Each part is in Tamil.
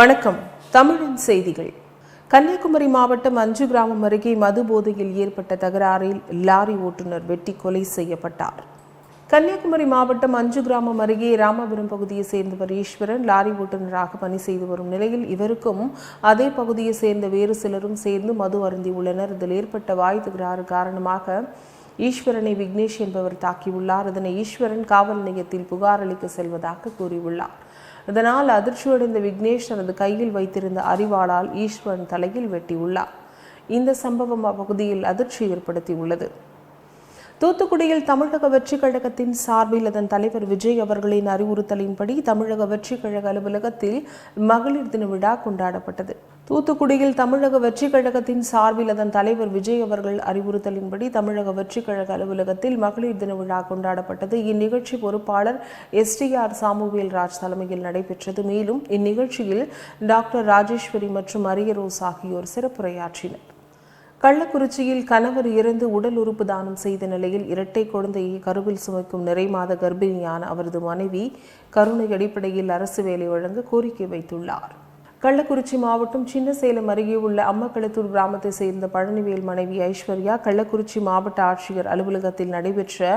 வணக்கம். தமிழின் செய்திகள். கன்னியாகுமரி மாவட்டம் அஞ்சு கிராமம் அருகே மது போதையில் ஏற்பட்ட தகராறில் லாரி ஓட்டுநர் வெட்டி கொலை செய்யப்பட்டார். கன்னியாகுமரி மாவட்டம் அஞ்சு கிராமம் அருகே ராமபுரம் பகுதியை சேர்ந்தவர் ஈஸ்வரன் லாரி ஓட்டுநராக பணி செய்து வரும் நிலையில் இவருக்கும் அதே பகுதியை சேர்ந்த வேறு சிலரும் சேர்ந்து மது அருந்தியுள்ளனர் இதில் ஏற்பட்ட வாய் தகராறு காரணமாக ஈஸ்வரனை விக்னேஷ் என்பவர் தாக்கியுள்ளார். இதனை ஈஸ்வரன் காவல் நிலையத்தில் புகார் அளிக்க செல்வதாக கூறியுள்ளார். இதனால் அதிர்ச்சியடைந்த விக்னேஷ் தனது கையில் வைத்திருந்த அறிவாளால் ஈஸ்வரன் தலையில் வெட்டியுள்ளார். இந்த சம்பவம் அப்பகுதியில் அதிர்ச்சி ஏற்படுத்தியுள்ளது. தூத்துக்குடியில் தமிழக வெற்றிக் கழகத்தின் சார்பில் அதன் தலைவர் விஜய் அவர்களின் அறிவுறுத்தலின்படி தமிழக வெற்றிக் கழக அலுவலகத்தில் மகளிர் தின விழா கொண்டாடப்பட்டது. தூத்துக்குடியில் தமிழக வெற்றிக் கழகத்தின் சார்பில் அதன் தலைவர் விஜய் அவர்கள் அறிவுறுத்தலின்படி தமிழக வெற்றிக் கழக அலுவலகத்தில் மகளிர் தின விழா கொண்டாடப்பட்டது. இந்நிகழ்ச்சி பொறுப்பாளர் எஸ்டிஆர் சாமுவேல் ராஜ் தலைமையில் நடைபெற்றது. மேலும் இந்நிகழ்ச்சியில் டாக்டர் ராஜேஸ்வரி மற்றும் அரியரோஸ் ஆகியோர் சிறப்புரையாற்றினர். கள்ளக்குறிச்சியில் கணவர் இறந்து உடல் உறுப்பு தானம் செய்த நிலையில் இரட்டை குழந்தையை கருவில் சுமக்கும் நிறைமாத கர்ப்பிணியான அவரது மனைவி கருணை அடிப்படையில் அரசு வேலை வழங்க கோரிக்கை வைத்துள்ளார். கள்ளக்குறிச்சி மாவட்டம் சின்னசேலம் அருகே உள்ள அம்மக்களத்தூர் கிராமத்தை சேர்ந்த பழனிவேல் மனைவி ஐஸ்வர்யா கள்ளக்குறிச்சி மாவட்ட ஆட்சியர் அலுவலகத்தில் நடைபெற்ற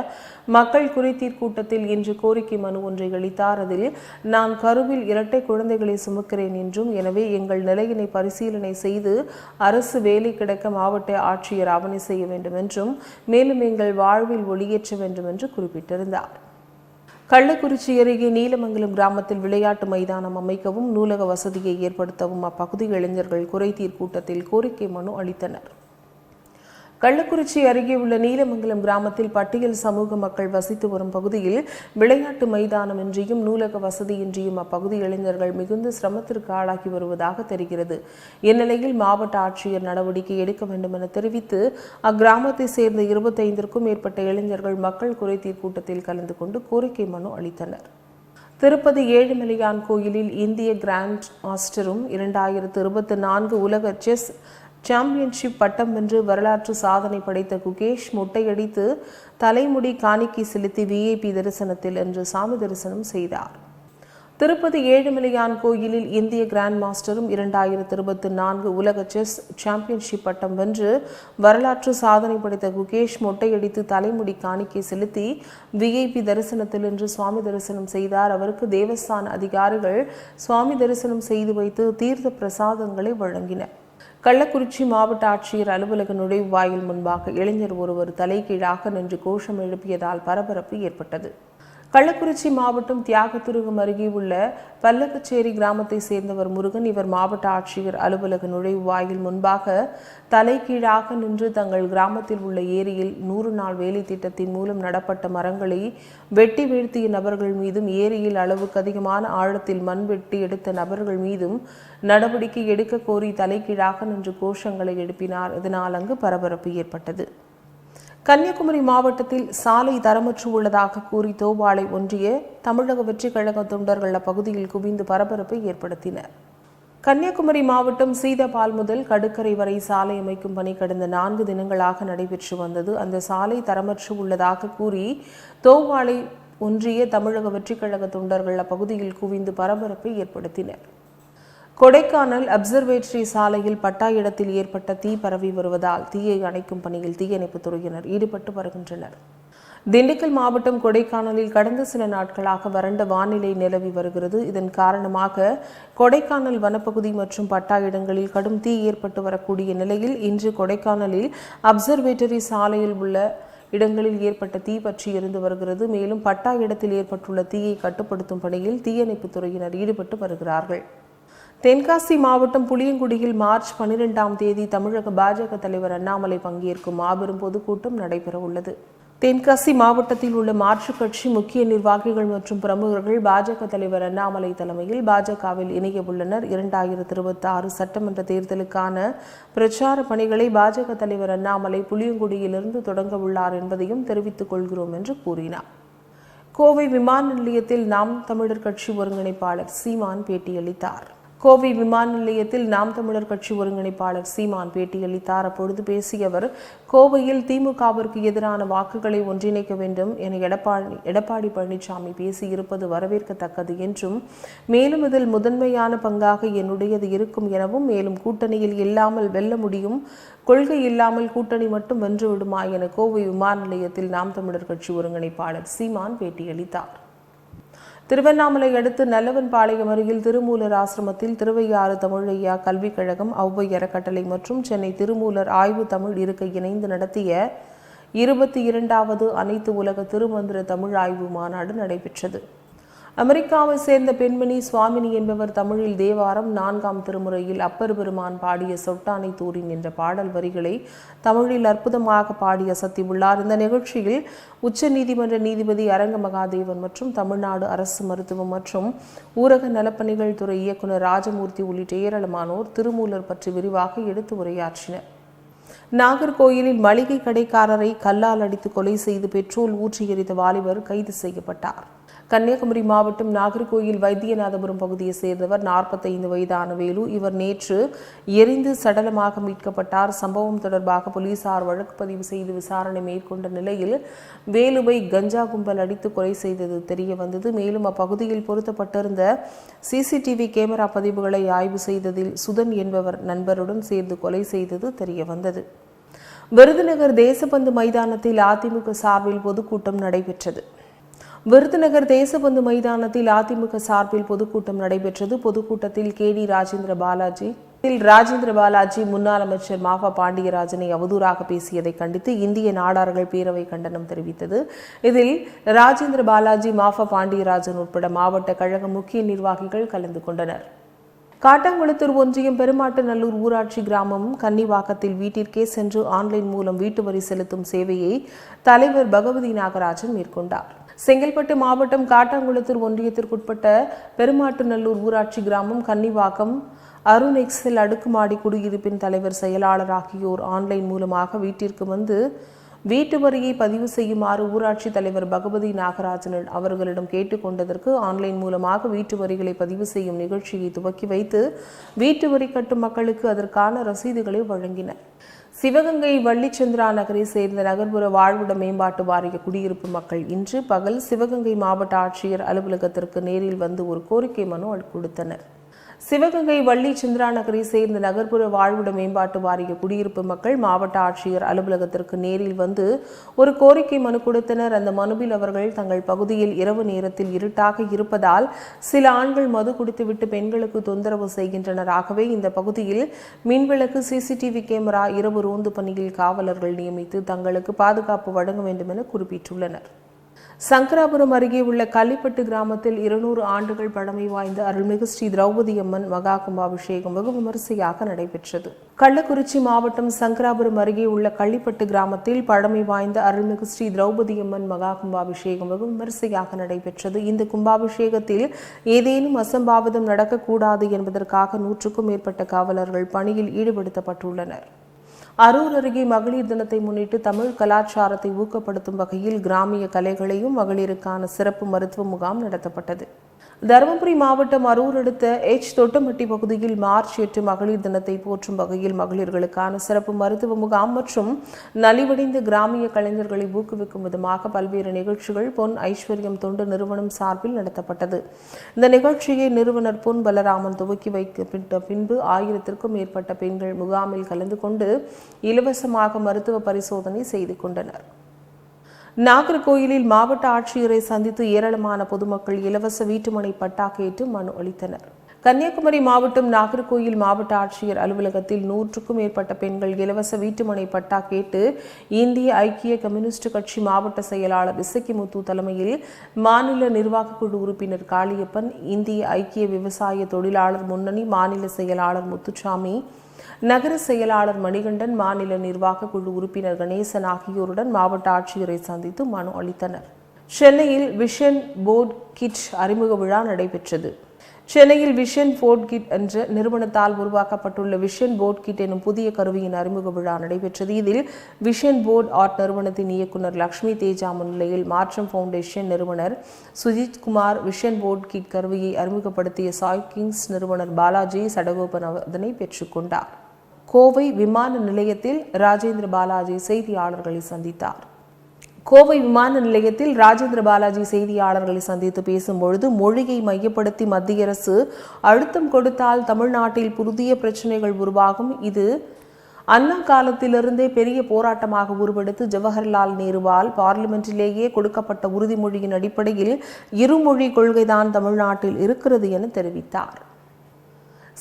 மக்கள் குறைதீர் கூட்டத்தில் இன்று கோரிக்கை மனு ஒன்றை அளித்தார். அதில் நான் கருவில் இரட்டை குழந்தைகளை சுமக்கிறேன் என்றும் எனவே எங்கள் நிலையினை பரிசீலனை செய்து அரசு வேலை கிடைக்க மாவட்ட ஆட்சியர் ஆவணை செய்ய வேண்டும் என்றும் மேலும் எங்கள் வாழ்வில் ஒளியேற்ற வேண்டும் என்று குறிப்பிட்டிருந்தார். கள்ளக்குறிச்சி அருகே நீலமங்கலம் கிராமத்தில் விளையாட்டு மைதானம் அமைக்கவும் நூலக வசதியை ஏற்படுத்தவும் அப்பகுதி இளைஞர்கள் குறைதீர் கூட்டத்தில் கோரிக்கை மனு அளித்தனர். கள்ளக்குறிச்சி அருகே உள்ள நீலமங்கலம் கிராமத்தில் பட்டியல் சமூக மக்கள் வசித்து வரும் பகுதியில் விளையாட்டு மைதானம் இன்றியும் நூலக வசதியின்றியும் அப்பகுதி இளைஞர்கள் மிகுந்த சிரமத்திற்கு ஆளாகி வருவதாக தெரிகிறது. இந்நிலையில் மாவட்ட ஆட்சியர் நடவடிக்கை எடுக்க வேண்டும் என தெரிவித்து அக்கிராமத்தை சேர்ந்த இருபத்தைந்திற்கும் மேற்பட்ட இளைஞர்கள் மக்கள் குறைதீர் கூட்டத்தில் கலந்து கொண்டு கோரிக்கை மனு அளித்தனர். திருப்பதி ஏழுமலையான் கோயிலில் இந்திய கிராண்ட் மாஸ்டரும் இரண்டாயிரத்து இருபத்தி நான்கு உலக செஸ் சாம்பியன்ஷிப் பட்டம் வென்று வரலாற்று சாதனை படைத்த குகேஷ் மொட்டையடித்து தலைமுடி காணிக்கை செலுத்தி விஐபி தரிசனத்தில் இன்று சாமி தரிசனம் செய்தார். திருப்பதி ஏழுமலையான் கோயிலில் இந்திய கிராண்ட் மாஸ்டரும் இரண்டாயிரத்து இருபத்தி நான்கு உலக செஸ் சாம்பியன்ஷிப் பட்டம் வென்று வரலாற்று சாதனை படைத்த குகேஷ் மொட்டையடித்து தலைமுடி காணிக்கை செலுத்தி விஐபி தரிசனத்தில் இன்று சுவாமி தரிசனம் செய்தார். அவருக்கு தேவஸ்தான அதிகாரிகள் சுவாமி தரிசனம் செய்து வைத்து தீர்த்த பிரசாதங்களை வழங்கினர். கள்ளக்குறிச்சி மாவட்ட ஆட்சியர் அலுவலக நுழைவாயில் முன்பாக இளைஞர் ஒருவர் தலைகீழாக நின்று கோஷம் எழுப்பியதால் பரபரப்பு ஏற்பட்டது. கள்ளக்குறிச்சி மாவட்டம் தியாகத்துருகம் அருகே உள்ள பல்லக்கச்சேரி கிராமத்தை சேர்ந்தவர் முருகன். இவர் மாவட்ட ஆட்சியர் அலுவலக நுழைவு வாயில் முன்பாக தலைகீழாக நின்று தங்கள் கிராமத்தில் உள்ள ஏரியில் நூறு நாள் வேலை திட்டத்தின் மூலம் நடப்பட்ட மரங்களை வெட்டி வீழ்த்திய நபர்கள் மீதும் ஏரியில் அளவுக்கு அதிகமான ஆழத்தில் மண் வெட்டி எடுத்த நபர்கள் மீதும் நடவடிக்கை எடுக்க கோரி தலைகீழாக நின்று கோஷங்களை எழுப்பினார். இதனால் அங்கு பரபரப்பு ஏற்பட்டது. கன்னியாகுமரி மாவட்டத்தில் சாலை தரமற்று உள்ளதாக கூறி தோவாளை ஒன்றிய தமிழக வெற்றிக் கழக தொண்டர்கள் அப்பகுதியில் குவிந்து பரபரப்பை ஏற்படுத்தினர். கன்னியாகுமரி மாவட்டம் சீதபால் முதல் கடுக்கரை வரை சாலை அமைக்கும் பணி கடந்த நான்கு தினங்களாக நடைபெற்று வந்தது. அந்த சாலை தரமற்று உள்ளதாக கூறி தோவாளை ஒன்றிய தமிழக வெற்றிக் கழக தொண்டர்கள் அப்பகுதியில் குவிந்து பரபரப்பை ஏற்படுத்தினர். கொடைக்கானல் அப்சர்வேட்டரி சாலையில் பட்டா இடத்தில் ஏற்பட்ட தீ பரவி வருவதால் தீயை அணைக்கும் பணியில் தீயணைப்புத் துறையினர் ஈடுபட்டு வருகின்றனர். திண்டுக்கல் மாவட்டம் கொடைக்கானலில் கடந்த சில நாட்களாக வறண்ட வானிலை நிலவி வருகிறது. இதன் காரணமாக கொடைக்கானல் வனப்பகுதி மற்றும் பட்டா இடங்களில் கடும் தீ ஏற்பட்டு வரக்கூடிய நிலையில் இன்று கொடைக்கானலில் அப்சர்வேட்டரி சாலையில் உள்ள இடங்களில் ஏற்பட்ட தீ பற்றி இருந்து வருகிறது. மேலும் பட்டா இடத்தில் ஏற்பட்டுள்ள தீயை கட்டுப்படுத்தும் பணியில் தீயணைப்புத் துறையினர் ஈடுபட்டு வருகிறார்கள். தென்காசி மாவட்டம் புளியங்குடியில் மார்ச் பனிரெண்டாம் தேதி தமிழக பாஜக தலைவர் அண்ணாமலை பங்கேற்கும் மாபெரும் பொதுக்கூட்டம் நடைபெற உள்ளது. தென்காசி மாவட்டத்தில் உள்ள மாற்றுக் கட்சி முக்கிய நிர்வாகிகள் மற்றும் பிரமுகர்கள் பாஜக தலைவர் அண்ணாமலை தலைமையில் பாஜகவில் இணைய உள்ளனர். இரண்டாயிரத்தி இருபத்தி ஆறு சட்டமன்ற தேர்தலுக்கான பிரச்சார பணிகளை பாஜக தலைவர் அண்ணாமலை புளியங்குடியிலிருந்து தொடங்க உள்ளார் என்பதையும் தெரிவித்துக் கொள்கிறோம் என்று கூறினார். கோவை விமான நிலையத்தில் நாம் தமிழர் கட்சி ஒருங்கிணைப்பாளர் சீமான் பேட்டியளித்தார். கோவை விமான நிலையத்தில் நாம் தமிழர் கட்சி ஒருங்கிணைப்பாளர் சீமான் பேட்டியளித்தார். அப்பொழுது பேசிய அவர் கோவையில் திமுகவிற்கு எதிரான வாக்குகளை ஒன்றிணைக்க வேண்டும் என எடப்பாடி எடப்பாடி பழனிசாமி பேசியிருப்பது வரவேற்கத்தக்கது என்றும் மேலும் இதில் முதன்மையான பங்காக என்னுடையது இருக்கும் எனவும் மேலும் கூட்டணியில் இல்லாமல் வெல்ல முடியும் கொள்கை இல்லாமல் கூட்டணி மட்டும் வென்றுவிடுமா என கோவை விமான நிலையத்தில் நாம் தமிழர் கட்சி ஒருங்கிணைப்பாளர் சீமான் பேட்டியளித்தார். திருவண்ணாமலை அடுத்து நல்லவன்பாளையம் அருகில் திருமூலர் ஆசிரமத்தில் திருவையாறு தமிழையா கல்விக் கழகம் ஔவை அறக்கட்டளை மற்றும் சென்னை திருமூலர் ஆய்வு தமிழ் இருக்கை இணைந்து நடத்திய இருபத்தி இரண்டாவது அனைத்து உலக திருமந்திர தமிழ் ஆய்வு மாநாடு நடைபெற்றது. அமெரிக்காவை சேர்ந்த பெண்மணி சுவாமினி என்பவர் தமிழில் தேவாரம் நான்காம் திருமுறையில் அப்பர் பெருமான் பாடிய சொட்டானை தூரின் என்ற பாடல் வரிகளை தமிழில் அற்புதமாக பாடி அசத்தியுள்ளார் இந்த நிகழ்ச்சியில் உச்ச நீதிமன்ற நீதிபதி அரங்க மகாதேவன் மற்றும் தமிழ்நாடு அரசு மருத்துவம் மற்றும் ஊரக நலப்பணிகள் துறை இயக்குநர் ராஜமூர்த்தி உள்ளிட்ட ஏராளமானோர் திருமூலர் பற்றி விரிவாக எடுத்து உரையாற்றினர். நாகர்கோயிலில் மளிகை கடைக்காரரை கல்லால் அடித்து கொலை செய்து பெட்ரோல் ஊற்றி எரித்த வாலிபர் கைது செய்யப்பட்டார். கன்னியாகுமரி மாவட்டம் நாகர்கோயில் வைத்தியநாதபுரம் பகுதியை சேர்ந்தவர் நாற்பத்தைந்து வயதான வேலு. இவர் நேற்று எரிந்து சடலமாக மீட்கப்பட்டார். சம்பவம் தொடர்பாக போலீசார் வழக்கு பதிவு செய்து விசாரணை மேற்கொண்ட நிலையில் வேலுவை கஞ்சா கும்பல் அடித்து கொலை செய்தது தெரிய வந்தது. மேலும் அப்பகுதியில் பொருத்தப்பட்டிருந்த சிசிடிவி கேமரா பதிவுகளை ஆய்வு செய்ததில் சுதன் என்பவர் நண்பருடன் சேர்ந்து கொலை செய்தது தெரிய வந்தது. விருதுநகர் தேசபந்து மைதானத்தில் அதிமுக சார்பில் பொதுக்கூட்டம் நடைபெற்றது. விருதுநகர் தேசபந்து மைதானத்தில் அதிமுக சார்பில் பொதுக்கூட்டம் நடைபெற்றது. பொதுக்கூட்டத்தில் கே டி ராஜேந்திர பாலாஜி இதில் ராஜேந்திர பாலாஜி முன்னாள் அமைச்சர் மாஃபா பாண்டியராஜனை அவதூறாக பேசியதை கண்டித்து இந்திய நாடார்கள் பேரவை கண்டனம் தெரிவித்தது. இதில் ராஜேந்திர பாலாஜி மாஃபா பாண்டியராஜன் உட்பட மாவட்ட கழக முக்கிய நிர்வாகிகள் கலந்து கொண்டனர். காட்டாங்குளத்தூர் ஒன்றியம் பெருமாட்டுநல்லூர் ஊராட்சி கிராமம் கன்னிவாக்கத்தில் வீட்டிற்கே சென்று ஆன்லைன் மூலம் வீட்டு வரி செலுத்தும் சேவையை தலைவர் பகவதி நாகராஜன் மேற்கொண்டார். செங்கல்பட்டு மாவட்டம் காட்டாங்குளத்தூர் ஒன்றியத்திற்குட்பட்ட பெருமாட்டுநல்லூர் ஊராட்சி கிராமம் கன்னிவாக்கம். அருண் எக்ஸல் அடுக்குமாடி குடியிருப்பின் தலைவர் செயலாளர் ஆகியோர் ஆன்லைன் மூலமாக வீட்டிற்கு வந்து வீட்டு வரியை பதிவு செய்யுமாறு ஊராட்சி தலைவர் பகவதி நாகராஜன் அவர்களிடம் கேட்டுக்கொண்டதற்கு ஆன்லைன் மூலமாக வீட்டு வரிகளை பதிவு செய்யும் நிகழ்ச்சியை துவக்கி வைத்து வீட்டு வரி கட்டும் மக்களுக்கு அதற்கான ரசீதுகளை வழங்கினர். சிவகங்கை வள்ளிச்சந்திரா நகரை சேர்ந்த நகர்ப்புற வாழ்விட மேம்பாட்டு வாரிய குடியிருப்பு மக்கள் இன்று பகல் சிவகங்கை மாவட்ட ஆட்சியர் அலுவலகத்திற்கு நேரில் வந்து ஒரு கோரிக்கை மனு கொடுத்தனர் சிவகங்கை வள்ளி சந்திராநகரை சேர்ந்த நகர்ப்புற வாழ்விட மேம்பாட்டு வாரிய குடியிருப்பு மக்கள் மாவட்ட ஆட்சியர் அலுவலகத்திற்கு நேரில் வந்து ஒரு கோரிக்கை மனு கொடுத்தனர். அந்த மனுவில் அவர்கள் தங்கள் பகுதியில் இரவு நேரத்தில் இருட்டாக இருப்பதால் சில ஆண்கள் மது குடித்துவிட்டு பெண்களுக்கு தொந்தரவு செய்கின்றனர். ஆகவே இந்த பகுதியில் மின்விளக்கு சிசிடிவி கேமரா இரவு ரோந்து பணியில் காவலர்கள் நியமித்து தங்களுக்கு பாதுகாப்பு வழங்க வேண்டும் என குறிப்பிட்டுள்ளனர். சங்கராபுரம் அருகே உள்ள கள்ளிப்பட்டு கிராமத்தில் இருநூறு ஆண்டுகள் பழமை வாய்ந்த அருள்மிகு ஸ்ரீ திரௌபதி அம்மன் மகா கும்பாபிஷேகம் வெகு விமரிசையாக நடைபெற்றது. கள்ளக்குறிச்சி மாவட்டம் சங்கராபுரம் அருகே உள்ள கள்ளிப்பட்டு கிராமத்தில் பழமை வாய்ந்த அருள்மிகு ஸ்ரீ திரௌபதி அம்மன் மகா கும்பாபிஷேகம் வெகு விமரிசையாக நடைபெற்றது. இந்த கும்பாபிஷேகத்தில் ஏதேனும் அசம்பாவிதம் நடக்கக்கூடாது என்பதற்காக நூற்றுக்கும் மேற்பட்ட காவலர்கள் பணியில் ஈடுபடுத்தப்பட்டுள்ளனர். அரூர் அருகே மகளிர் தினத்தை முன்னிட்டு தமிழ் கலாச்சாரத்தை ஊக்கப்படுத்தும் வகையில் கிராமிய கலைகளையும் மகளிருக்கான சிறப்பு மருத்துவ முகாம் நடத்தப்பட்டது. தருமபுரி மாவட்டம் அரூர் அடுத்த எச் தொட்டமட்டி பகுதியில் மார்ச் எட்டு மகளிர் தினத்தை போற்றும் வகையில் மகளிர்களுக்கான சிறப்பு மருத்துவ முகாம் மற்றும் நலிவடைந்த கிராமிய கலைஞர்களை ஊக்குவிக்கும் விதமாக பல்வேறு நிகழ்ச்சிகள் பொன் ஐஸ்வர்யம் தொண்டு நிறுவனம் சார்பில் நடத்தப்பட்டது. இந்த நிகழ்ச்சியை நிறுவனர் பொன் பலராமன் துவக்கி வைக்கப்பட்ட பின்பு ஆயிரத்திற்கும் மேற்பட்ட பெண்கள் முகாமில் கலந்து கொண்டு இலவசமாக மருத்துவ பரிசோதனை செய்து கொண்டனர். நாகர்கோயிலில் மாவட்ட ஆட்சியரை சந்தித்து ஏராளமான பொதுமக்கள் இலவச வீட்டுமனை பட்டா கேட்டு மனு அளித்தனர். கன்னியாகுமரி மாவட்டம் நாகர்கோயில் மாவட்ட ஆட்சியர் அலுவலகத்தில் நூற்றுக்கும் மேற்பட்ட பெண்கள் இலவச வீட்டுமனை பட்டா கேட்டு இந்திய ஐக்கிய கம்யூனிஸ்ட் கட்சி மாவட்ட செயலாளர் இசக்கிமுத்து தலைமையில் மாநில நிர்வாக குழு உறுப்பினர் காளியப்பன் இந்திய ஐக்கிய விவசாய தொழிலாளர் முன்னணி மாநில செயலாளர் முத்துசாமி நகர செயலாளர் மணிகண்டன் மாநில நிர்வாக குழு உறுப்பினர் கணேசன் ஆகியோருடன் மாவட்ட ஆட்சியரை சந்தித்து மனு அளித்தனர். சென்னையில் விஷன் போர்ட் கிட் அறிமுக விழா நடைபெற்றது. சென்னையில் விஷன் போர்ட் கிட் என்ற நிறுவனத்தால் உருவாக்கப்பட்டுள்ள விஷன் போர்ட் கிட் எனும் புதிய கருவியின் அறிமுக விழா நடைபெற்றது. இதில் விஷன் போர்ட் ஆர்ட் நிறுவனத்தின் இயக்குனர் லக்ஷ்மி தேஜா முன்னிலையில் மாற்றம் ஃபவுண்டேஷன் நிறுவனர் Sujith Kumar vision board kit கருவியை அறிமுகப்படுத்திய சாய் கிங்ஸ் நிறுவனர் பாலாஜி சடகோபன் அதனை பெற்றுக்கொண்டார் கோவை விமான நிலையத்தில் ராஜேந்திர பாலாஜி செய்தியாளர்களை சந்தித்தார். கோவை விமான நிலையத்தில் ராஜேந்திர பாலாஜி செய்தியாளர்களை சந்தித்து பேசும்பொழுது மொழியை மையப்படுத்தி மத்திய அரசு அழுத்தம் கொடுத்தால் தமிழ்நாட்டில் புதிய பிரச்சனைகள் உருவாகும். இது அண்ணா காலத்திலிருந்தே பெரிய போராட்டமாக உருவெடுத்து ஜவஹர்லால் நேருவால் பார்லிமெண்டிலேயே கொடுக்கப்பட்ட உறுதிமொழியின் அடிப்படையில் இருமொழி கொள்கைதான் தமிழ்நாட்டில் இருக்கிறது என தெரிவித்தார்.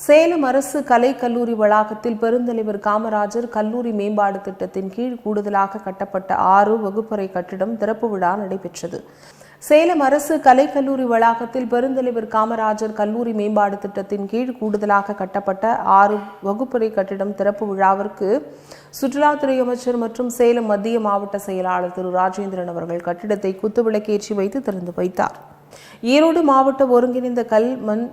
சேலம் அரசு கலை கல்லூரி வளாகத்தில் பெருந்தலைவர் காமராஜர் கல்லூரி மேம்பாடு திட்டத்தின் கீழ் கூடுதலாக கட்டப்பட்ட ஆறு வகுப்பறை கட்டிடம் திறப்பு விழா நடைபெற்றது. சேலம் அரசு கலைக்கல்லூரி வளாகத்தில் பெருந்தலைவர் காமராஜர் கல்லூரி மேம்பாடு திட்டத்தின் கீழ் கூடுதலாக கட்டப்பட்ட ஆறு வகுப்பறை கட்டிடம் திறப்பு விழாவிற்கு சுற்றுலாத்துறை அமைச்சர் மற்றும் சேலம் மத்திய மாவட்ட செயலாளர் திரு. ராஜேந்திரன் அவர்கள் கட்டிடத்தை குத்துவிளக்கேற்றி வைத்து திறந்து வைத்தார். ஈரோடு மாவட்ட ஒருங்கிணைந்த கல் மண்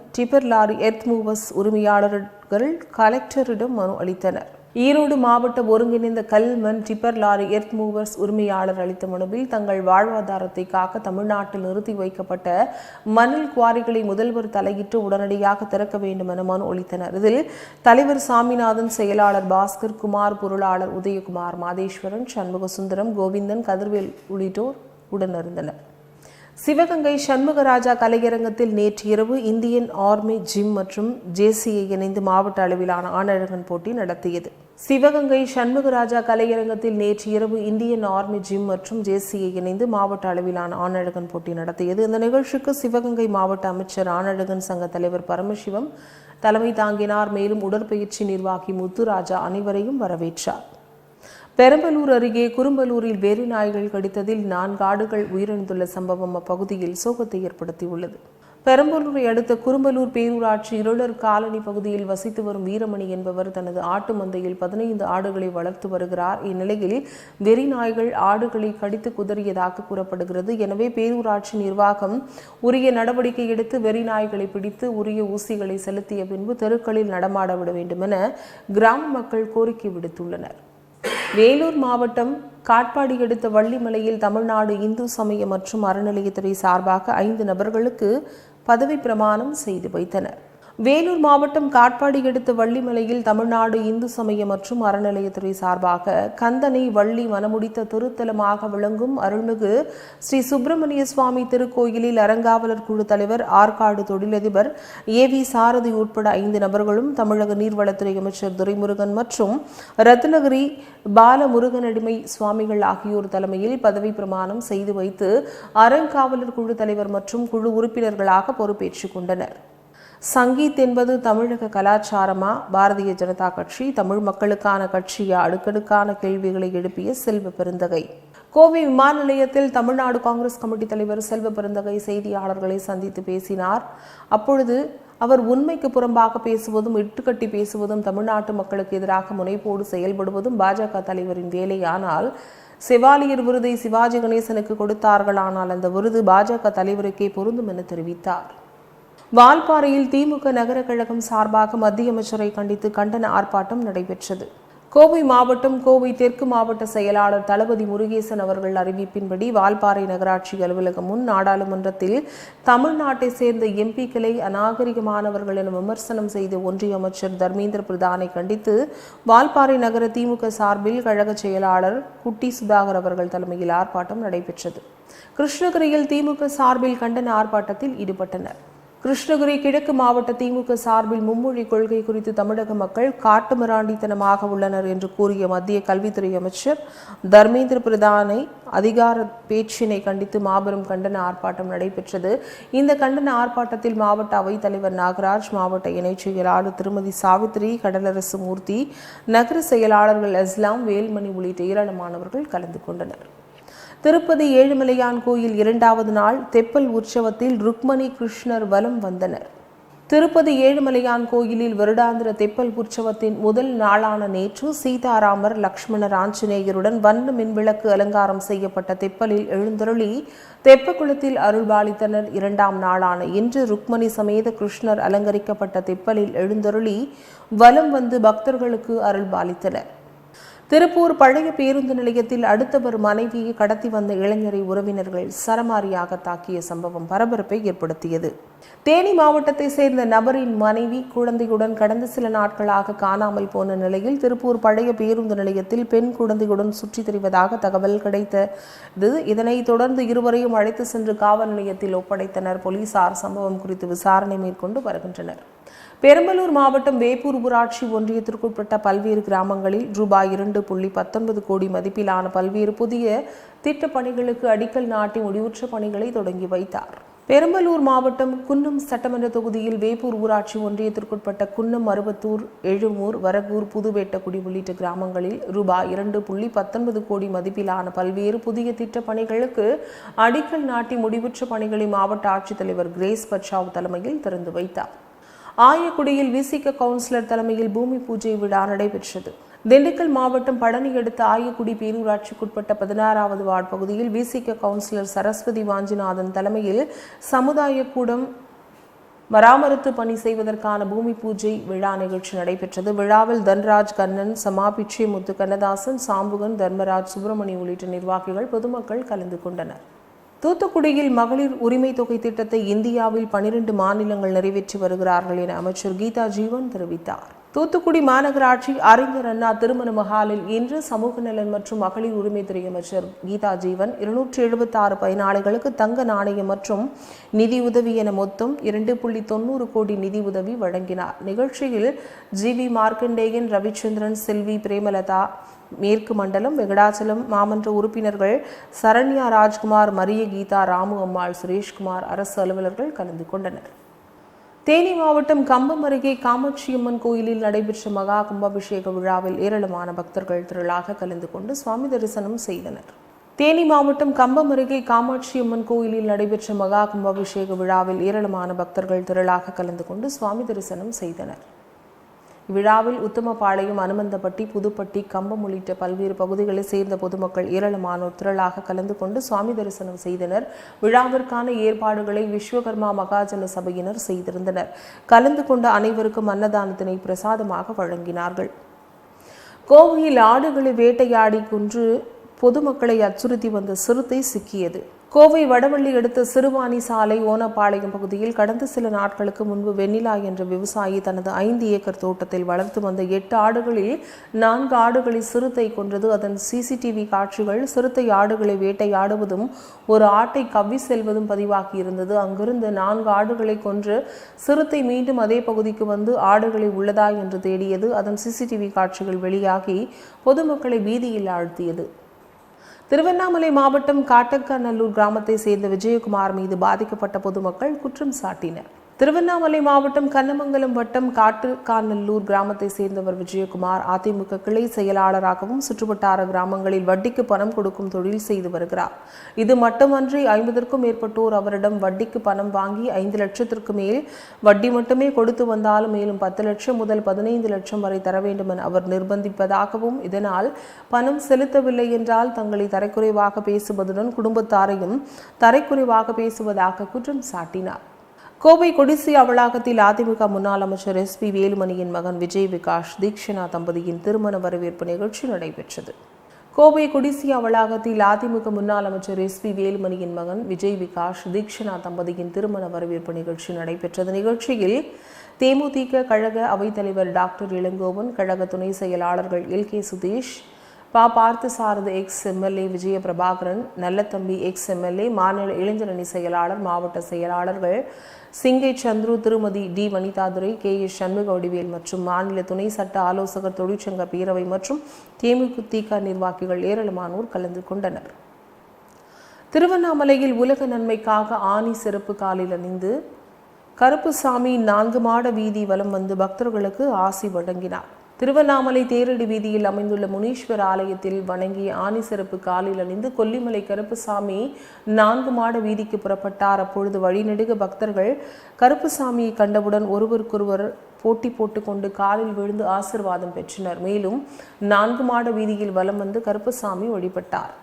லாரி எர்த் மூவர்ஸ் உரிமையாளர்கள் கலெக்டரிடம் மனு அளித்தனர். ஈரோடு மாவட்ட ஒருங்கிணைந்த கல் மண் டிப்பர் லாரி எர்த் மூவர்ஸ் உரிமையாளர் அளித்த மனுவில் தங்கள் வாழ்வாதாரத்தை காக்க தமிழ்நாட்டில் நிறுத்தி வைக்கப்பட்ட மணல் குவாரிகளை முதல்வர் தலையிட்டு உடனடியாக திறக்க வேண்டும் என மனு அளித்தனர். இதில் தலைவர் சாமிநாதன் செயலாளர் பாஸ்கர் குமார் பொருளாளர் உதயகுமார் மாதேஸ்வரன் சண்முகசுந்தரம் கோவிந்தன் கதிர்வேல் உள்ளிட்டோர் உடனிருந்தனர். சிவகங்கை சண்முகராஜா கலையரங்கத்தில் நேற்று இரவு இந்தியன் ஆர்மி ஜிம் மற்றும் ஜேசியை இணைந்து மாவட்ட அளவிலான ஆணழகன் போட்டி நடத்தியது. சிவகங்கை சண்முகராஜா கலையரங்கத்தில் நேற்று இரவு இந்தியன் ஆர்மி ஜிம் மற்றும் ஜேசியை இணைந்து மாவட்ட அளவிலான ஆணழகன் போட்டி நடத்தியது. இந்த நிகழ்ச்சிக்கு சிவகங்கை மாவட்ட அமைச்சர் ஆணழகன் சங்க தலைவர் பரமசிவம் தலைமை தாங்கினார். மேலும் உடற்பயிற்சி நிர்வாகி முத்துராஜா அனைவரையும் வரவேற்றார். பெரம்பலூர் அருகே குறும்பலூரில் வேறு நாய்கள் கடித்ததில் நான்கு ஆடுகள் உயிரிழந்துள்ள சம்பவம் அப்பகுதியில் சோகத்தை ஏற்படுத்தியுள்ளது. பெரம்பலூரை அடுத்த குறும்பலூர் பேரூராட்சி இருளர் காலனி பகுதியில் வசித்து வரும் வீரமணி என்பவர் தனது ஆட்டு மந்தையில் பதினைந்து ஆடுகளை வளர்த்து வருகிறார். இந்நிலையில் வெறி நாய்கள் ஆடுகளை கடித்து குதறியதாக கூறப்படுகிறது. எனவே பேரூராட்சி நிர்வாகம் உரிய நடவடிக்கை எடுத்து வெறி நாய்களை பிடித்து உரிய ஊசிகளை செலுத்திய பின்பு தெருக்களில் நடமாட விட வேண்டுமென கிராம மக்கள் கோரிக்கை விடுத்துள்ளனர். வேலூர் மாவட்டம் காட்பாடி அடுத்த வள்ளிமலையில் தமிழ்நாடு இந்து சமய மற்றும் அறநிலையத்துறை சார்பாக ஐந்து நபர்களுக்கு பதவி பிரமாணம் செய்து வைத்தனர். வேலூர் மாவட்டம் காட்பாடி அடுத்த வள்ளிமலையில் தமிழ்நாடு இந்து சமய மற்றும் அறநிலையத்துறை சார்பாக கந்தனை வள்ளி மனமுடித்த திருத்தலமாக விளங்கும் அருள்மிகு ஸ்ரீ சுப்பிரமணிய சுவாமி திருக்கோயிலில் அறங்காவலர் குழு தலைவர் ஆற்காடு தொழிலதிபர் ஏ வி சாரதி உட்பட ஐந்து நபர்களும் தமிழக நீர்வளத்துறை அமைச்சர் துரைமுருகன் மற்றும் ரத்னகிரி பாலமுருகனடிமை சுவாமிகள் ஆகியோர் தலைமையில் பதவி பிரமாணம் செய்து வைத்து அறங்காவலர் குழு தலைவர் மற்றும் குழு உறுப்பினர்களாக பொறுப்பேற்றுக் கொண்டனர். சங்கீத் என்பது தமிழக கலாச்சாரமா? பாரதிய ஜனதா கட்சி தமிழ் மக்களுக்கான கட்சியா? அடுக்கடுக்கான கேள்விகளை எழுப்பிய செல்வ பெருந்தகை. கோவை விமான நிலையத்தில் தமிழ்நாடு காங்கிரஸ் கமிட்டி தலைவர் செல்வ பெருந்தகை செய்தியாளர்களை சந்தித்து பேசினார். அப்பொழுது அவர் உண்மைக்கு புறம்பாக பேசுவதும் இட்டுக்கட்டி பேசுவதும் தமிழ்நாட்டு மக்களுக்கு எதிராக முனைப்போடு செயல்படுவதும் பாஜக தலைவரின் வேலையானால் செவாலியர் விருதை சிவாஜி கணேசனுக்கு கொடுத்தார்களானால் அந்த விருது பாஜக தலைவருக்கே பொருந்தும் என தெரிவித்தார். வால்பாறையில் திமுக நகர கழகம் சார்பாக மத்திய அமைச்சரை கண்டித்து கண்டன ஆர்ப்பாட்டம் நடைபெற்றது. கோவை மாவட்டம் கோவை தெற்கு மாவட்ட செயலாளர் தளபதி முருகேசன் அவர்கள் அறிவிப்பின்படி வால்பாறை நகராட்சி அலுவலகம் முன் நாடாளுமன்றத்தில் தமிழ்நாட்டை சேர்ந்த எம்பிக்களை அநாகரிகமானவர்கள் என விமர்சனம் செய்த ஒன்றிய அமைச்சர் தர்மேந்திர பிரதானை கண்டித்து வால்பாறை நகர திமுக சார்பில் கழக செயலாளர் குட்டி சுதாகர் அவர்கள் தலைமையில் ஆர்ப்பாட்டம் நடைபெற்றது. கிருஷ்ணகிரியில் திமுக சார்பில் கண்டன ஆர்ப்பாட்டத்தில் ஈடுபட்டனர். கிருஷ்ணகிரி கிழக்கு மாவட்ட திமுக சார்பில் மும்மொழி கொள்கை குறித்து தமிழக மக்கள் காட்டுமிராண்டித்தனமாக உள்ளனர் என்று கூறிய மத்திய கல்வித்துறை அமைச்சர் தர்மேந்திர பிரதானை அதிகார பேச்சினை கண்டித்து மாபெரும் கண்டன ஆர்ப்பாட்டம் நடைபெற்றது. இந்த கண்டன ஆர்ப்பாட்டத்தில் மாவட்ட அவைத்தலைவர் நாகராஜ் மாவட்ட இணைச் செயலாளர் திருமதி சாவித்ரி கடலரசு மூர்த்தி நகர செயலாளர்கள் அஸ்லாம் வேல்மணி உள்ளிட்ட ஏராளமானவர்கள் கலந்து கொண்டனர். திருப்பதி ஏழுமலையான் கோயில் இரண்டாவது நாள் தெப்பல் உற்சவத்தில் ருக்மணி கிருஷ்ணர் வலம் வந்தனர். திருப்பதி ஏழுமலையான் கோயிலில் வருடாந்திர தெப்பல் உற்சவத்தின் முதல் நாளான நேற்று சீதாராமர் லக்ஷ்மணர் ஆஞ்சநேயருடன் வண்ண மின்விளக்கு அலங்காரம் செய்யப்பட்ட தெப்பலில் எழுந்தருளி தெப்பக்குளத்தில் அருள்பாலித்தனர். இரண்டாம் நாளான இன்று ருக்மணி சமேத கிருஷ்ணர் அலங்கரிக்கப்பட்ட தெப்பலில் எழுந்தருளி வலம் வந்து பக்தர்களுக்கு அருள்பாலித்தனர். திருப்பூர் பழைய பேருந்து நிலையத்தில் அடுத்தவர் மனைவியை கடத்தி வந்த இளைஞரை உறவினர்கள் சரமாரியாக தாக்கிய சம்பவம் பரபரப்பை ஏற்படுத்தியது. தேனி மாவட்டத்தை சேர்ந்த நபரின் மனைவி குழந்தையுடன் கடந்த சில நாட்களாக காணாமல் போன நிலையில் திருப்பூர் பழைய பேருந்து நிலையத்தில் பெண் குழந்தையுடன் சுற்றித் திரிவதாக தகவல் கிடைத்தது. இதனைத் தொடர்ந்து இருவரையும் அழைத்து சென்று காவல் நிலையத்தில் ஒப்படைத்தனர். போலீசார் சம்பவம் குறித்து விசாரணை மேற்கொண்டு வருகின்றனர். பெரம்பலூர் மாவட்டம் வேப்பூர் ஊராட்சி ஒன்றியத்திற்குட்பட்ட பல்வேறு கிராமங்களில் ரூபாய் இரண்டு புள்ளி பத்தொன்பது கோடி மதிப்பிலான பல்வேறு புதிய திட்டப்பணிகளுக்கு அடிக்கல் நாட்டி முடிவுற்ற பணிகளை தொடங்கி வைத்தார். பெரம்பலூர் மாவட்டம் குன்னம் சட்டமன்ற தொகுதியில் வேப்பூர் ஊராட்சி ஒன்றியத்திற்குட்பட்ட குன்னம் அருவத்தூர் எழுமூர் வரகூர் புதுவேட்டக்குடி உள்ளிட்ட கிராமங்களில் ரூபாய் இரண்டு புள்ளி பத்தொன்பது கோடி மதிப்பிலான பல்வேறு புதிய திட்டப்பணிகளுக்கு அடிக்கல் நாட்டி முடிவுற்ற பணிகளை மாவட்ட ஆட்சித்தலைவர் கிரேஸ் பச்சாவ் தலைமையில் திறந்து வைத்தார். ஆயக்குடியில் விசிக கவுன்சிலர் தலைமையில் பூமி பூஜை விழா நடைபெற்றது. திண்டுக்கல் மாவட்டம் பழனி அடுத்த ஆயக்குடி பேரூராட்சிக்குட்பட்ட பதினாறாவது வார்டு பகுதியில் விசிக கவுன்சிலர் சரஸ்வதி வாஞ்சிநாதன் தலைமையில் சமுதாய கூடம் மராமரத்து பணி செய்வதற்கான பூமி பூஜை விழா நிகழ்ச்சி நடைபெற்றது. விழாவில் தன்ராஜ் கண்ணன் சமாபிச்சை முத்து கண்ணதாசன் சாம்புகன் தர்மராஜ் சுப்பிரமணி உள்ளிட்ட நிர்வாகிகள் பொதுமக்கள் கலந்து கொண்டனர். தூத்துக்குடியில் மகளிர் உரிமை தொகை திட்டத்தை இந்தியாவில் பனிரெண்டு மாநிலங்கள் நிறைவேற்றி வருகிறார்கள் என அமைச்சர் கீதா ஜீவன் தெரிவித்தார். தூத்துக்குடி மாநகராட்சி அறிஞர் அண்ணா திருமண மஹாலில் இன்று சமூக நலன் மற்றும் மகளிர் உரிமைத்துறை அமைச்சர் கீதா ஜீவன் இருநூற்றி எழுபத்தி ஆறு பயனாளிகளுக்கு தங்க நாணயம் மற்றும் நிதி உதவி என மொத்தம் இரண்டு புள்ளி தொண்ணூறு கோடி நிதி உதவி வழங்கினார். நிகழ்ச்சியில் ஜி வி மார்க்கண்டேயன் ரவிச்சந்திரன் செல்வி பிரேமலதா மேற்கு மண்டலம் வெங்கடாச்சலம் மாமன்ற உறுப்பினர்கள் சரண்யா ராஜ்குமார் மரிய கீதா ராமு அம்மாள் சுரேஷ்குமார் அரசு அலுவலர்கள் கலந்து கொண்டனர். தேனி மாவட்டம் கம்பம் அருகே காமாட்சியம்மன் கோயிலில் நடைபெற்ற மகா கும்பாபிஷேக விழாவில் ஏராளமான பக்தர்கள் திரளாக கலந்து கொண்டு சுவாமி தரிசனம் செய்தனர். தேனி மாவட்டம் கம்பம் அருகே காமாட்சியம்மன் கோயிலில் நடைபெற்ற மகா கும்பாபிஷேக விழாவில் ஏராளமான பக்தர்கள் திரளாக கலந்து கொண்டு சுவாமி தரிசனம் செய்தனர். இவ்விழாவில் உத்தமபாளையம் அனுமந்தப்பட்டி புதுப்பட்டி கம்பம் உள்ளிட்ட பல்வேறு பகுதிகளைச் சேர்ந்த பொதுமக்கள் ஏராளமானோர் திரளாக கலந்து கொண்டு சுவாமி தரிசனம் செய்தனர். விழாவிற்கான ஏற்பாடுகளை விஸ்வகர்மா மகாஜன சபையினர் செய்திருந்தனர். கலந்து கொண்ட அனைவருக்கும் அன்னதானத்தினை பிரசாதமாக வழங்கினார்கள். கோவையில் ஆடுகளை வேட்டையாடி கொன்று பொதுமக்களை அச்சுறுத்தி வந்த சிறுத்தை சிக்கியது. கோவை வடவள்ளி அடுத்த சிறுவாணி சாலை ஓனப்பாளையம் பகுதியில் கடந்த சில நாட்களுக்கு முன்பு வெண்ணிலா என்ற விவசாயி தனது ஐந்து ஏக்கர் தோட்டத்தில் வளர்த்து வந்த எட்டு ஆடுகளில் நான்கு ஆடுகளை சிறுத்தை கொன்றது. அதன் சிசிடிவி காட்சிகள் சிறுத்தை ஆடுகளை வேட்டையாடுவதும் ஒரு ஆட்டை கவ்வி செல்வதும் பதிவாகி இருந்தது. அங்கிருந்து நான்கு ஆடுகளை கொன்று சிறுத்தை மீண்டும் அதே பகுதிக்கு வந்து ஆடுகளை உள்ளதா என்று தேடியது. அதன் சிசிடிவி காட்சிகள் வெளியாகி பொதுமக்களை பீதியில் ஆழ்த்தியது. திருவண்ணாமலை மாவட்டம் காட்டக்கநல்லூர் கிராமத்தை சேர்ந்த விஜயகுமார் மீது பாதிக்கப்பட்ட பொதுமக்கள் குற்றம் சாட்டினர். திருவண்ணாமலை மாவட்டம் கண்ணமங்கலம் வட்டம் காட்டுக்காநல்லூர் கிராமத்தை சேர்ந்தவர் விஜயகுமார் அதிமுக கிளை செயலாளராகவும் சுற்றுவட்டார கிராமங்களில் வட்டிக்கு பணம் கொடுக்கும் தொழில் செய்து வருகிறார். இது மட்டுமன்றி ஐம்பதற்கும் மேற்பட்டோர் அவரிடம் வட்டிக்கு பணம் வாங்கி ஐந்து லட்சத்திற்கு மேல் வட்டி மட்டுமே கொடுத்து வந்தாலும் மேலும் பத்து லட்சம் முதல் பதினைந்து லட்சம் வரை தர வேண்டும் என அவர் நிர்பந்திப்பதாகவும் இதனால் பணம் செலுத்தவில்லை என்றால் தங்களை தரைக்குறைவாக பேசுவதுடன் குடும்பத்தாரையும் தரைக்குறைவாக பேசுவதாக குற்றம் சாட்டினார். கோவை கொடிசியா வளாகத்தில் அதிமுக முன்னாள் அமைச்சர் எஸ் பி வேலுமணியின் மகன் விஜய் விகாஷ் தீக்ஷனா தம்பதியின் திருமண வரவேற்பு நிகழ்ச்சி நடைபெற்றது. கோவை கொடிசியா வளாகத்தில் அதிமுக முன்னாள் அமைச்சர் எஸ் பி வேலுமணியின் மகன் விஜய் விகாஷ் தீக்ஷனா தம்பதியின் திருமண வரவேற்பு நிகழ்ச்சி நடைபெற்றது. நிகழ்ச்சியில் தேமுதிக கழக அவைத்தலைவர் டாக்டர் இளங்கோவன் கழக துணை செயலாளர்கள் எல் கே சுதீஷ் பா Parthasarathy ex MLA Vijaya Prabhakaran Nallathambi ex MLA மாநில இளைஞரணி செயலாளர் மாவட்ட செயலாளர்கள் Singai Chandru Thirumathi T Vanithadurai K S Shanmuga Vadivel மற்றும் மாநில துணை சட்ட ஆலோசகர் தொழிற்சங்க பேரவை மற்றும் தேமுதிக நிர்வாகிகள் ஏராளமானோர் கலந்து கொண்டனர். திருவண்ணாமலையில் உலக நன்மைக்காக ஆணி சிறப்பு காலில் அணிந்து கருப்புசாமி நான்கு மாட வீதி வலம் வந்து பக்தர்களுக்கு ஆசி வழங்கினார். திருவண்ணாமலை தேரடி வீதியில் அமைந்துள்ள முனீஸ்வர் ஆலயத்தில் வணங்கி ஆணி சிறப்பு காலில் அணிந்து கொல்லிமலை கருப்புசாமி நான்கு மாட வீதிக்கு புறப்பட்டார். அப்பொழுது வழிநெடுக பக்தர்கள் கருப்புசாமியை கண்டவுடன் ஒருவருக்கொருவர் போட்டி போட்டுக்கொண்டு காலில் விழுந்து ஆசிர்வாதம் பெற்றனர். மேலும் நான்கு மாட வீதியில் வலம் வந்து கருப்புசாமி வழிபட்டார்.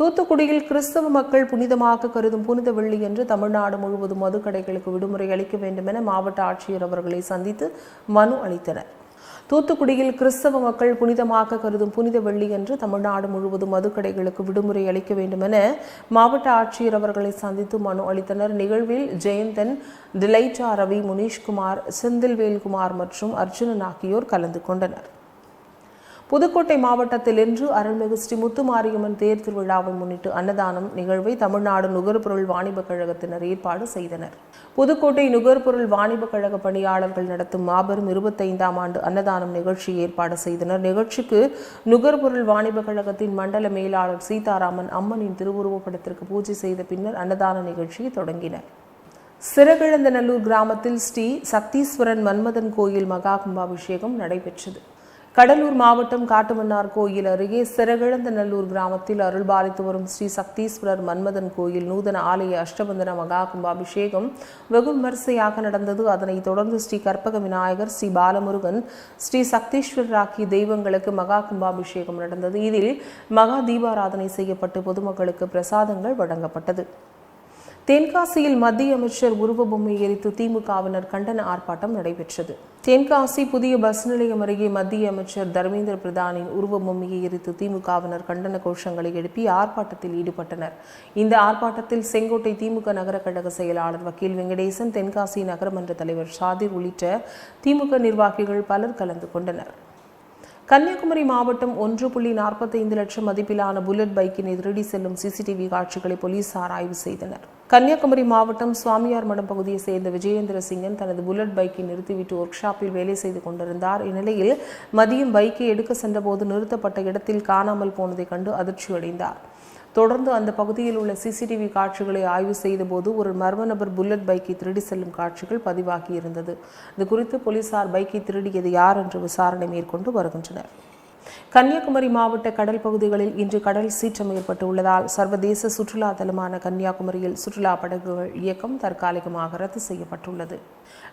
தூத்துக்குடியில் கிறிஸ்தவ மக்கள் புனிதமாக கருதும் புனித வெள்ளி என்று தமிழ்நாடு முழுவதும் மதுக்கடைகளுக்கு விடுமுறை அளிக்க வேண்டும் என மாவட்ட ஆட்சியர் அவர்களை சந்தித்து மனு அளித்தனர். தூத்துக்குடியில் கிறிஸ்தவ மக்கள் புனிதமாக கருதும் புனித வெள்ளி என்று தமிழ்நாடு முழுவதும் மதுக்கடைகளுக்கு விடுமுறை அளிக்க வேண்டும் என மாவட்ட ஆட்சியர் அவர்களை சந்தித்து மனு அளித்தனர். நிகழ்வில் ஜெயந்தன் டிலைட்டா ரவி முனீஷ்குமார் செந்தில்வேல்குமார் மற்றும் அர்ஜுனன் ஆகியோர் கலந்து கொண்டனர். புதுக்கோட்டை மாவட்டத்தில் இன்று அருள்மிகு ஸ்ரீ முத்துமாரியம்மன் தேர் திருவிழாவை முன்னிட்டு அன்னதானம் நிகழ்வை தமிழ்நாடு நுகர்பொருள் வாணிபக் கழகத்தினர் ஏற்பாடு செய்தனர். புதுக்கோட்டை நுகர்பொருள் வாணிபக் கழக பணியாளர்கள் நடத்தும் மாபெரும் இருபத்தைந்தாம் ஆண்டு அன்னதானம் நிகழ்ச்சி ஏற்பாடு செய்தனர். நிகழ்ச்சிக்கு நுகர்பொருள் வாணிபக் கழகத்தின் மண்டல மேலாளர் சீதாராமன் அம்மனின் திருவுருவப்படத்திற்கு பூஜை செய்த பின்னர் அன்னதான நிகழ்ச்சியை தொடங்கினர். சிறகிழந்தநல்லூர் கிராமத்தில் ஸ்ரீ சக்தீஸ்வரன் மன்மதன் கோயில் மகா கும்பாபிஷேகம் நடைபெற்றது. கடலூர் மாவட்டம் காட்டுமன்னார் கோயில் அருகே சிறகிழந்தநல்லூர் கிராமத்தில் அருள்பாலித்து வரும் ஸ்ரீ சக்தீஸ்வரர் மன்மதன் கோயில் நூதன ஆலய அஷ்டபந்தன மகா கும்பாபிஷேகம் வெகு விமரிசையாக நடந்தது. அதனைத் தொடர்ந்து ஸ்ரீ கற்பக விநாயகர் ஸ்ரீ பாலமுருகன் ஸ்ரீ சக்தீஸ்வரர் ஆகிய தெய்வங்களுக்கு மகா கும்பாபிஷேகம் நடந்தது. இதில் மகா தீபாராதனை செய்யப்பட்டு பொதுமக்களுக்கு பிரசாதங்கள் வழங்கப்பட்டது. தென்காசியில் மத்திய அமைச்சர் உருவபொம்மை எரித்து திமுகவினர் கண்டன ஆர்ப்பாட்டம் நடைபெற்றது. தென்காசி புதிய பஸ் நிலையம் அருகே மத்திய அமைச்சர் தர்மேந்திர பிரதானின் உருவபொம்மையை எரித்து திமுகவினர் கண்டன கோஷங்களை எழுப்பி ஆர்ப்பாட்டத்தில் ஈடுபட்டனர். இந்த ஆர்ப்பாட்டத்தில் செங்கோட்டை திமுக நகர கழக செயலாளர் வக்கீல் வெங்கடேசன் தென்காசி நகரமன்ற தலைவர் ஷாதிர் உள்ளிட்ட திமுக நிர்வாகிகள் பலர் கலந்து கொண்டனர். கன்னியாகுமரி மாவட்டம் ஒன்று புள்ளி நாற்பத்தைந்து லட்சம் மதிப்பிலான புல்லட் பைக்கினை திருடி செல்லும் சிசிடிவி காட்சிகளை போலீசார் ஆய்வு செய்தனர். கன்னியாகுமரி மாவட்டம் சுவாமியார் மடம் பகுதியை சேர்ந்த விஜயேந்திர சிங்கன் தனது புல்லட் பைக்கை நிறுத்திவிட்டு ஒர்க் ஷாப்பில் வேலை செய்து கொண்டிருந்தார். இந்நிலையில் மதியம் பைக்கை எடுக்க சென்றபோது நிறுத்தப்பட்ட இடத்தில் காணாமல் போனதைக் கண்டு அதிர்ச்சியடைந்தார் தொடர்ந்து அந்த பகுதியில் உள்ள சிசிடிவி காட்சிகளை ஆய்வு செய்தபோது ஒரு மர்ம நபர் புல்லட் பைக்கை திருடி செல்லும் காட்சிகள் பதிவாகி இருந்தது. இது குறித்து போலீசார் பைக்கை திருடியது யார் என்று விசாரணை மேற்கொண்டு வருகின்றனர். கன்னியாகுமரி மாவட்ட கடல் பகுதிகளில் இன்று கடல் சீற்றம் ஏற்பட்டுள்ளதால் சர்வதேச சுற்றுலா தலமான கன்னியாகுமரியில் சுற்றுலா படகுகள் இயக்கம் தற்காலிகமாக ரத்து செய்யப்பட்டுள்ளது.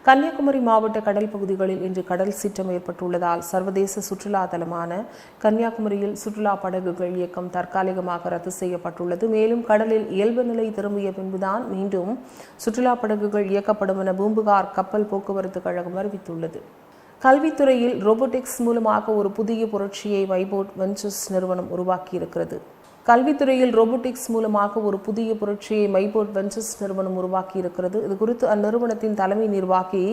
கன்னியாகுமரி மாவட்ட கடல் பகுதிகளில் இன்று கடல் சீற்றம் ஏற்பட்டுள்ளதால் சர்வதேச சுற்றுலா தலமான கன்னியாகுமரியில் சுற்றுலா படகுகள் இயக்கம் தற்காலிகமாக ரத்து செய்யப்பட்டுள்ளது. மேலும் கடலில் இயல்பு நிலை திரும்பிய பின்புதான் மீண்டும் சுற்றுலா படகுகள் இயக்கப்படும் என பூம்புகார் கப்பல் போக்குவரத்து கழகம் அறிவித்துள்ளது. கல்வித்துறையில் ரோபோட்டிக்ஸ் மூலமாக ஒரு புதிய புரட்சியை வைபோட் வெஞ்சர்ஸ் நிறுவனம் உருவாக்கியிருக்கிறது. கல்வித்துறையில் ரோபோட்டிக்ஸ் மூலமாக ஒரு புதிய புரட்சியை மைபோர்ட் வெஞ்சர்ஸ் நிறுவனம் உருவாக்கி இருக்கிறது இது குறித்து அந்நிறுவனத்தின் தலைமை நிர்வாகி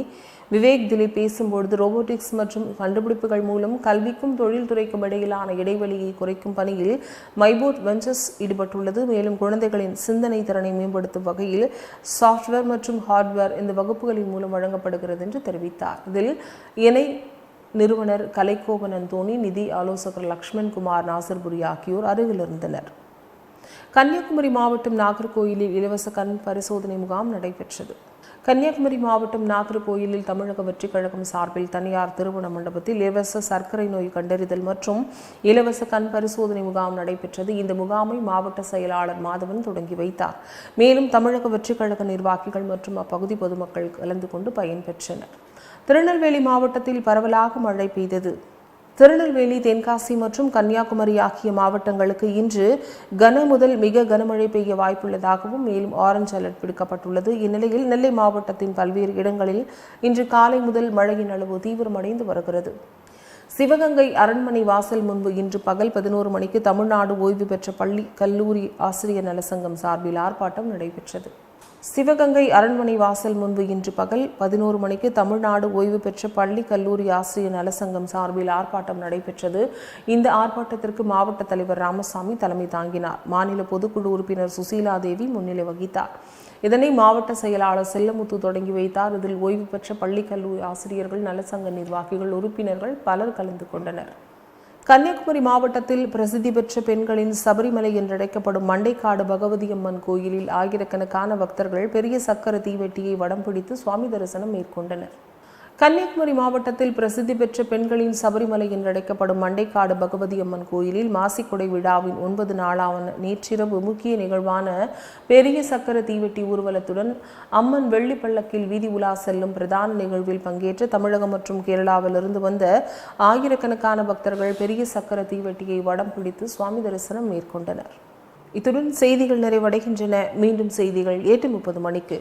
விவேக் திலீப் பேசும்பொழுது ரோபோட்டிக்ஸ் மற்றும் கண்டுபிடிப்புகள் மூலம் கல்விக்கும் தொழில்துறைக்கும் இடையிலான இடைவெளியை குறைக்கும் பணியில் மைபோர்ட் வெஞ்சர்ஸ் ஈடுபட்டுள்ளது. மேலும் குழந்தைகளின் சிந்தனை திறனை மேம்படுத்தும் வகையில் சாஃப்ட்வேர் மற்றும் ஹார்ட்வேர் இந்த வகுப்புகளின் மூலம் வழங்கப்படுகிறது என்று தெரிவித்தார். இதில் இணை நிறுவனர் கலைக்கோவன் அந்தோணி நிதி ஆலோசகர் லக்ஷ்மண் குமார் நாசர்புரி ஆகியோர் அருகில் இருந்தனர். கன்னியாகுமரி மாவட்டம் நாகர்கோயிலில் இலவச கண் பரிசோதனை முகாம் நடைபெற்றது. கன்னியாகுமரி மாவட்டம் நாகர்கோயிலில் தமிழக வெற்றிக் கழகம் சார்பில் தனியார் திருமண மண்டபத்தில் இலவச சர்க்கரை நோய் கண்டறிதல் மற்றும் இலவச கண் பரிசோதனை முகாம் நடைபெற்றது. இந்த முகாமை மாவட்ட செயலாளர் மாதவன் தொடங்கி வைத்தார். மேலும் தமிழக வெற்றிக் கழக நிர்வாகிகள் மற்றும் அப்பகுதி பொதுமக்கள் கலந்து கொண்டு பயன்பெற்றனர் திருநெல்வேலி மாவட்டத்தில் பரவலாக மழை பெய்தது. திருநெல்வேலி தென்காசி மற்றும் கன்னியாகுமரி ஆகிய மாவட்டங்களுக்கு இன்று கன முதல் மிக கனமழை பெய்ய வாய்ப்புள்ளதாகவும் மேலும் ஆரஞ்சு அலர்ட் விடுக்கப்பட்டுள்ளது. இந்நிலையில் நெல்லை மாவட்டத்தின் பல்வேறு இடங்களில் இன்று காலை முதல் மழையின் அளவு தீவிரமடைந்து வருகிறது. சிவகங்கை அரண்மனை வாசல் முன்பு இன்று பகல் பதினோரு மணிக்கு தமிழ்நாடு ஓய்வு பெற்ற பள்ளி கல்லூரி ஆசிரியர் நலசங்கம் சார்பில் ஆர்ப்பாட்டம் நடைபெற்றது. சிவகங்கை அரண்மனை வாசல் முன்பு இன்று பகல் பதினோரு மணிக்கு தமிழ்நாடு ஓய்வு பெற்ற பள்ளி கல்லூரி ஆசிரியர் நலசங்கம் சார்பில் ஆர்ப்பாட்டம் நடைபெற்றது. இந்த ஆர்ப்பாட்டத்திற்கு மாவட்ட தலைவர் ராமசாமி தலைமை தாங்கினார். மாநில பொதுக்குழு உறுப்பினர் சுசீலா தேவி முன்னிலை வகித்தார். இதனை மாவட்ட செயலாளர் செல்லமுத்து தொடங்கி வைத்தார். இதில் ஓய்வு பெற்ற பள்ளி கல்லூரி ஆசிரியர்கள் நலசங்க நிர்வாகிகள் உறுப்பினர்கள் பலர் கலந்து கொண்டனர். கன்னியாகுமரி மாவட்டத்தில் பிரசித்தி பெற்ற பெண்களின் சபரிமலை என்றழைக்கப்படும் மண்டைக்காடு பகவதியம்மன் கோயிலில் ஆயிரக்கணக்கான பக்தர்கள் பெரிய சக்கர தீவெட்டியை வடம் பிடித்து சுவாமி தரிசனம் மேற்கொண்டனர். கன்னியாகுமரி மாவட்டத்தில் பிரசித்தி பெற்ற பெண்களின் சபரிமலை என்று அழைக்கப்படும் மண்டைக்காடு பகவதி அம்மன் கோயிலில் மாசிக்குடை விழாவின் ஒன்பது நாளான நேற்றிரவு முக்கிய நிகழ்வான பெரிய சக்கர தீவெட்டி ஊர்வலத்துடன் அம்மன் வெள்ளி பள்ளக்கில் வீதி உலா செல்லும் பிரதான நிகழ்வில் பங்கேற்ற தமிழகம் மற்றும் கேரளாவிலிருந்து வந்த ஆயிரக்கணக்கான பக்தர்கள் பெரிய சக்கர தீவெட்டியை வடம் பிடித்து சுவாமி தரிசனம் மேற்கொண்டனர். இத்துடன் செய்திகள் நிறைவடைகின்றன. மீண்டும் செய்திகள் எட்டு முப்பது மணிக்கு.